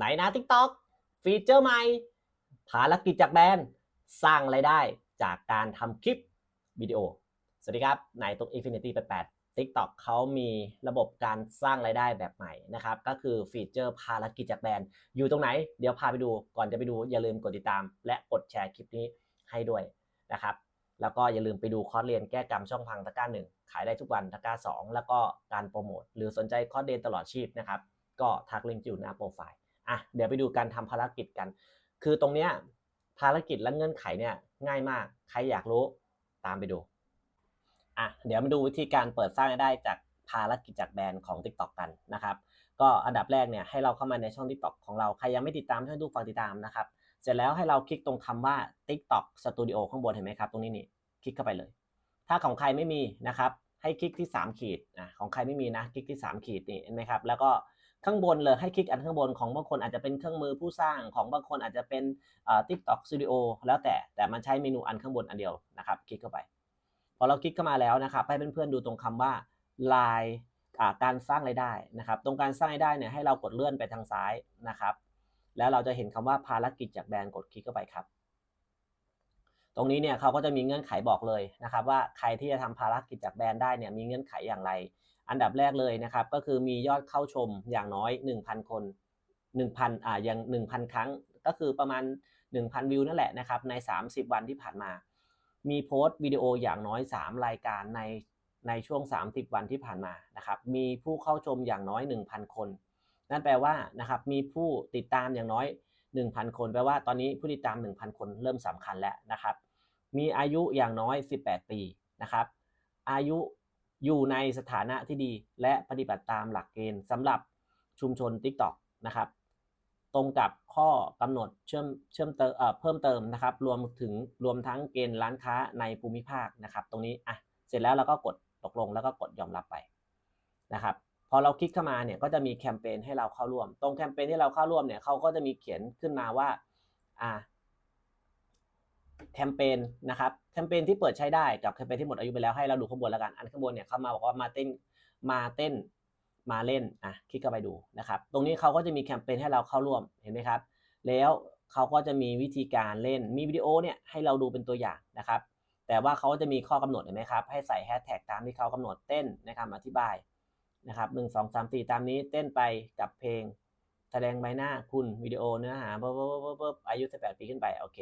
ไหนนะ TikTok ฟีเจอร์ใหม่ ภารกิจจากแบรนด์สร้างรายได้จากการทำคลิปวิดีโอ สวัสดีครับนตุ๊ก Infinity 88 TikTok เขามีระบบการสร้างรายได้แบบใหม่นะครับ ก็คือฟีเจอร์ภารกิจจากแบรนด์อยู่ตรงไหน เดี๋ยวพาไปดูก่อนจะไปดูอย่าลืมกดติดตาม และกดแชร์คลิปนี้ให้ด้วยนะครับแล้วก็อย่าลืมไปดูคอร์สเรียนแก้กรรมช่องพังตะกร้าหนึ่งขายได้ทุกวันตะกร้าสองแล้วก็การโปรโมทหรือสนใจคอร์สเรียนตลอดชีพนะครับ ก็ทักลิงก์อยู่หน้าโปรไฟล์ อะเดี๋ยวไปดูการทำภารกิจกัน คือตรงเนี้ยภารกิจและเงื่อนไขเนี่ยง่ายมาก ใครอยากรู้ตามไปดูอะเดี๋ยวมาดูวิธีการเปิดสร้างได้จากภารกิจจากแบรนด์ของ TikTok กันนะครับ ก็อันดับแรกเนี่ยให้เราเข้ามาในช่อง TikTok ของเรา ใครยังไม่ติดตามช่วยดูฝากติดตามนะครับ เสร็จแล้วให้เราคลิกตรงคำว่า TikTok Studio ข้างบนเห็นไหมครับ ตรงนี้นี่คลิกเข้าไปเลย ถ้าของใครไม่มีนะครับให้คลิกที่ 3 ขีดอะของใครไม่มีนะคลิกที่ 3 ขีดนี่เห็นไหมครับ แล้วก็ ข้างบนเลยให้คลิกอันข้างบนของบางคนอาจจะเป็นเครื่องมือผู้สร้างของบางคนอาจจะเป็นเอ่อ TikTok Studio แล้วแต่แต่มันใช้เมนูอันข้างบนอันเดียวนะครับ คลิกเข้าไป พอเราคลิกเข้ามาแล้วนะครับให้เพื่อนๆดูตรงคำว่าลายอ่าการสร้างรายได้นะครับ ตรงการสร้างรายได้เนี่ยให้เรากดเลื่อนไปทางซ้ายนะครับ แล้วเราจะเห็นคำว่าภารกิจจากแบรนด์กดคลิกเข้าไปครับ ตรงนี้เนี่ยเขาก็จะมีเงื่อนไขบอกเลยนะครับ ว่าใครที่จะทำภารกิจจากแบรนด์ได้เนี่ยมีเงื่อนไขอย่างไร อันดับแรกเลยนะครับ ก็คือมียอดเข้าชมอย่างน้อย 1,000 คน 1,000อ่าอย่าง1,000 ครั้ง ก็คือประมาณ 1,000 วิวนั่นแหละนะครับใน 30 วันที่ผ่านมา มีโพสต์วิดีโออย่างน้อย 3 รายการในในช่วง 30 วันที่ผ่านมานะครับ มีผู้เข้าชมอย่างน้อย 1,000 คน นั่นแปลว่านะครับมีผู้ติดตามอย่างน้อย 1,000 คน แปลว่าตอนนี้ผู้ติดตาม 1,000 คนเริ่มสำคัญแล้วนะครับ มีอายุอย่างน้อย 18 ปีนะครับ อายุ อยู่ในสถานะที่ดีและปฏิบัติตามหลักเกณฑ์สำหรับชุมชน TikTok นะครับ ตรงกับข้อกำหนดเชื่อมเชื่อมเติมเพิ่มเติมนะครับ รวมถึงรวมทั้งเกณฑ์ร้านค้าในภูมิภาคนะครับ ตรงนี้อะเสร็จแล้วเราก็กดตกลงแล้วก็กดยอมรับไปนะครับพอเราคลิกเข้ามาเนี่ยก็จะมีแคมเปญให้เราเข้าร่วม ตรงแคมเปญที่เราเข้าร่วมเนี่ยเขาก็จะมีเขียนขึ้นมาว่าอ่า แคมเปญนะครับแคมเปญที่เปิดใช้ได้กับแคมเปญที่หมดอายุไปแล้วให้เราดูข้างบนแล้วกัน อันข้างบนเนี่ยเขามาบอกว่ามาเต้นมาเต้นมาเล่นอะคลิกเข้าไปดูนะครับ ตรงนี้เขาก็จะมีแคมเปญให้เราเข้าร่วมเห็นไหมครับ แล้วเขาก็จะมีวิธีการเล่นมีวิดีโอเนี่ยให้เราดูเป็นตัวอย่างนะครับ แต่ว่าเขาจะมีข้อกำหนดเห็นไหมครับ ให้ใส่แฮชแท็กตามที่เขากำหนดเต้นในคำอธิบายนะครับหนึ่งสองสามสี่ตามนี้เต้นไปกับเพลง แสดงใบหน้าคุณวิดีโอเนื้อหาปุ๊บปุ๊บปุ๊บปุ๊บอายุ 18 ปีขึ้นไปโอเค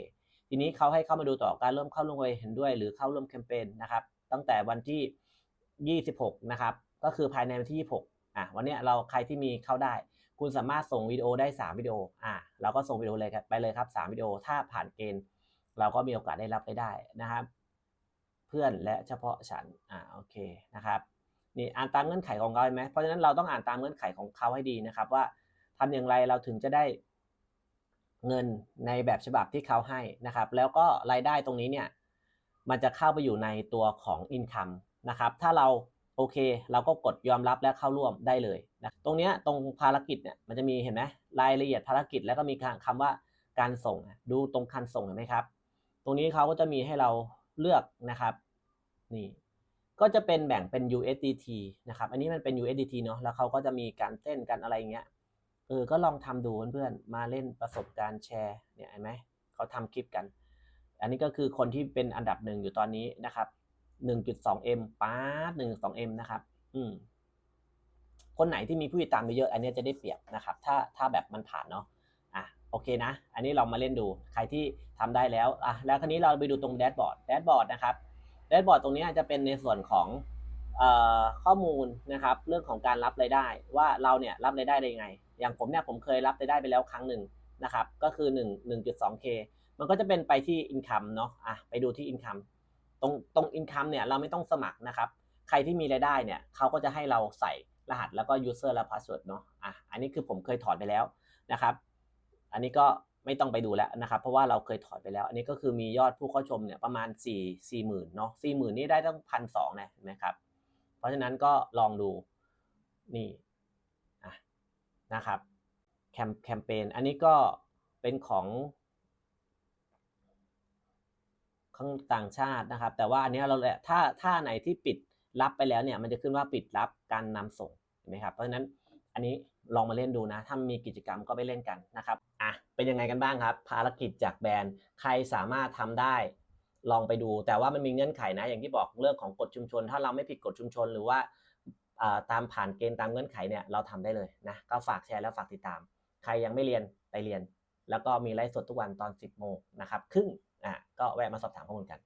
ทีนี้เขาให้เข้ามาดูต่อการเริ่มเข้าร่วมเห็นด้วย หรือเข้าร่วมแคมเปญนะครับ ตั้งแต่วันที่ 26 นะครับ ก็คือภายในวันที่ 26 อะวันนี้เราใครที่มีเข้าได้ คุณสามารถส่งวิดีโอได้ 3 วิดีโอ อะเราก็ส่งวิดีโอเลยครับไปเลยครับ 3 วิดีโอ ถ้าผ่านเกณฑ์ เราก็มีโอกาสได้รับไปได้นะครับ เพื่อนและเฉพาะฉัน อ่าโอเคนะครับนี่อ่านตามเงื่อนไขของเขาไหมเพราะฉะนั้นเราต้องอ่านตามเงื่อนไขของเขาให้ดีนะครับ ว่าทำอย่างไรเราถึงจะได้ เงินในแบบฉบับที่เขาให้นะครับ แล้วก็รายได้ตรงนี้เนี่ยมันจะเข้าไปอยู่ในตัวของ income นะครับ ถ้าเราโอเค เราก็กดยอมรับและเข้าร่วมได้เลยนะตรงนี้ตรงภารกิจเนี่ยมันจะมีเห็นไหมรายละเอียดภารกิจแล้วก็มีคำว่าการส่งดูตรงคันส่งเห็นไหมครับ ตรงนี้เขาก็จะมีให้เราเลือกนะครับนี่ก็จะเป็นแบ่งเป็น USDT นะครับ อันนี้มันเป็น USDT เนาะแล้วเขาก็จะมีการเต้นกันอะไรเงี้ย เออก็ลองทำดูเพื่อนๆมาเล่นประสบการณ์แชร์เนี่ยเห็นไหมเขาทำคลิปกัน อันนี้ก็คือคนที่เป็นอันดับหนึ่งอยู่ตอนนี้นะครับ 1.2M ป้าด 1.2M นะครับ อืมคนไหนที่มีผู้ติดตามเยอะอันนี้จะได้เปรียบนะครับ ถ้าถ้าแบบมันผ่านเนาะอะโอเคนะ อันนี้เรามาเล่นดูใครที่ทำได้แล้วอะแล้วคราวนี้เราไปดูตรงแดชบอร์ดแดชบอร์ดนะครับแดชบอร์ดตรงนี้จะเป็นในส่วนของ ข้อมูลนะครับเรื่องของการรับรายได้ว่าเราเนี่ยรับรายได้ได้ยังไง อย่างผมเนี่ยผมเคยรับรายได้ไปแล้วครั้งหนึ่งนะครับก็คือ 1 1.2k มันก็จะเป็นไปที่ income เนาะอะไปดูที่ income ตรงตรง income เนี่ยเราไม่ต้องสมัครนะครับ ใครที่มีรายได้เนี่ยเขาก็จะให้เราใส่รหัสแล้วก็ user และ password เนาะอะอันนี้คือผมเคยถอนไปแล้วนะครับ อันนี้ก็ไม่ต้องไปดูแล้วนะครับ เพราะว่าเราเคยถอนไปแล้ว อันนี้ก็คือมียอดผู้เข้าชมเนี่ยประมาณ 4 4 0 0 0 0เนาะ4 0,000นี่ได้ตั้งพันสองนะนไหมครับ เพราะฉะนั้นก็ลองดูนี่นะครับแคมแคมเปญอันนี้ก็เป็นของข้างต่างชาตินะครับ แต่ว่าอันนี้เราแหละถ้าถ้าไหนที่ปิดรับไปแล้วเนี่ยมันจะขึ้นว่าปิดรับการนำส่งเห็นไหมครับเพราะฉะนั้นอันนี้ลองมาเล่นดูนะถ้ามีกิจกรรมก็ไปเล่นกันนะครับอะเป็นยังไงกันบ้างครับ ภารกิจจากแบรนด์ใครสามารถทำได้ ลองไปดู แต่ว่ามันมีเงื่อนไขนะ อย่างที่บอกเรื่องของกฎชุมชน ถ้าเราไม่ผิดกฎชุมชน หรือว่าตามผ่านเกณฑ์ตามเงื่อนไขเนี่ยเราทำได้เลยนะก็ฝากแชร์แล้วฝากติดตาม ใครยังไม่เรียนไปเรียน แล้วก็มีไลฟ์สดทุกวันตอน 10โมงนะครับครึ่งอะก็แวะมาสอบถามข้อมูลกัน